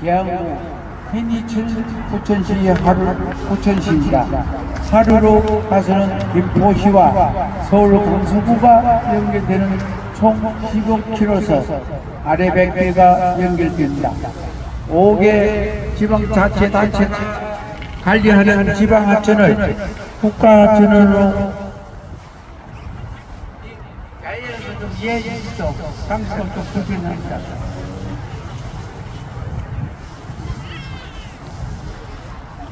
계양구 hen이천 부천시 하루 부천시입니다. 하루로 가서는 김포시와 서울 강서구가 연결되는 총 15km 아래 100개가 연결됩니다. 5개 지방자치단체가 관리하는 지방하천을 국가하천으로 야외에서 좀 이해해 주시죠. 불편합니다.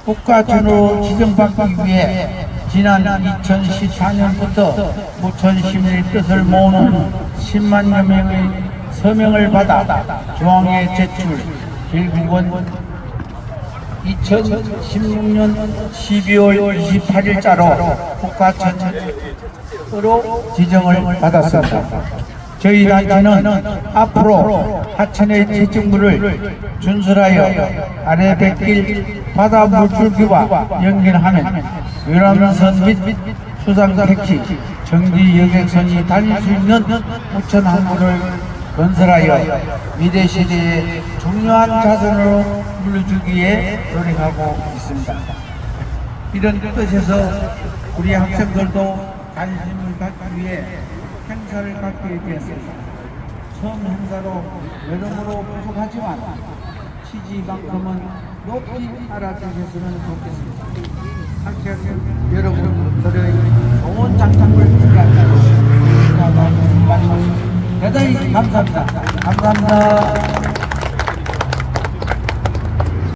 국가전으로 지정받기 위해 지난 2014년부터 부천 시민의 뜻을 모으는 10만여 명의 서명을 받아 중앙에 제출 결국은 2016년 12월 28일자로 국가천으로 지정을 받았습니다. 저희 단체는 앞으로 하천의 지정물을 준수하여 아래 백길 바다 물줄기와 연결하면 유람선 및 수상 택시, 정지 여객선이 다닐 수 있는 우천 항구를 건설하여 미래 시대의 중요한 자산으로 물려주기에 노력하고 있습니다. 이런 뜻에서 우리 학생들도 관심을 갖기 위해 행사를 갖게 되었습니다. 처음 행사로 여러모로 부족하지만 취지만큼은 높이 알아주셨으면 좋겠습니다. 학생 여러분들의 좋은 장착을 기대합니다. 대단히 감사합니다. 감사합니다.